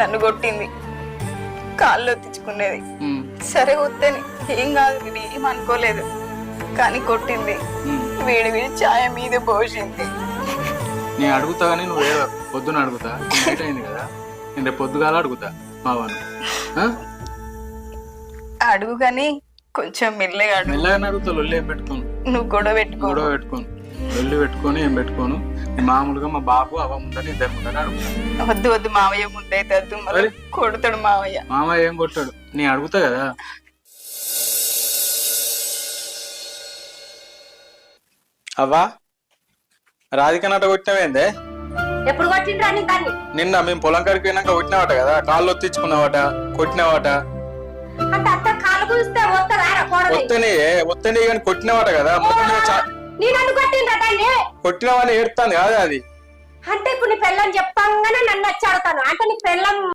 నన్ను కొట్టింది. కాళ్ళు తెచ్చుకునేది సరే వద్దని ఏం కాదు నేను ఏం అనుకోలేదు. కానీ కొట్టింది. వేడి వేడి ఛాయ మీద పోసింది. నేను అడుగుతా కానీ నువ్వు ఏడవ పొద్దున అడుగుతా? లేట్ అయింది కదా. నేను రేపు పొద్దుగాల అడుగుతా మావాను? అడుగు కానీ కొంచెం మెల్లగా అడుగు. మెల్లగానే అడుగుతా లొల్లి ఏం పెట్టుకోను? నువ్వు గొడవ పెట్టుకో. గొడవ పెట్టుకోను. లొల్లి పెట్టుకొని ఏం పెట్టుకోను? మామూలుగా మా బాబు అవ్వ ముందని ఇద్దరు ముందని అడుగుతా వద్దు వద్దు మావయ్య ముందైతే వద్దు మరి? కొడతాడు మావయ్య. మామ ఏం కొట్టాడు నేను అడుగుతా కదా? అవ్వా రాధిక నాట కొట్టినవేందే? ఎప్పుడు కొట్టిండ్రా నీ దాన్ని నిన్న మేము పొలం కాడికి పోయినాక కొట్టినావట కదా? కాళ్ళు ఒత్తించుకున్నావట కొట్టినావట? అంటే అత్త కాలు కూస్తే వస్తారా కానీ కొట్టినావట కదా? మొత్తం చా- నీ నన్ను కొట్టిండ్రా దాన్ని కొట్టినావని ఏడుతాంది కాదా అది? అంటే ఇప్పుడు నీ పెళ్ళని చెప్పంగానే నన్ను వచ్చి అడుగుతాను అంటే నీ పెళ్ళం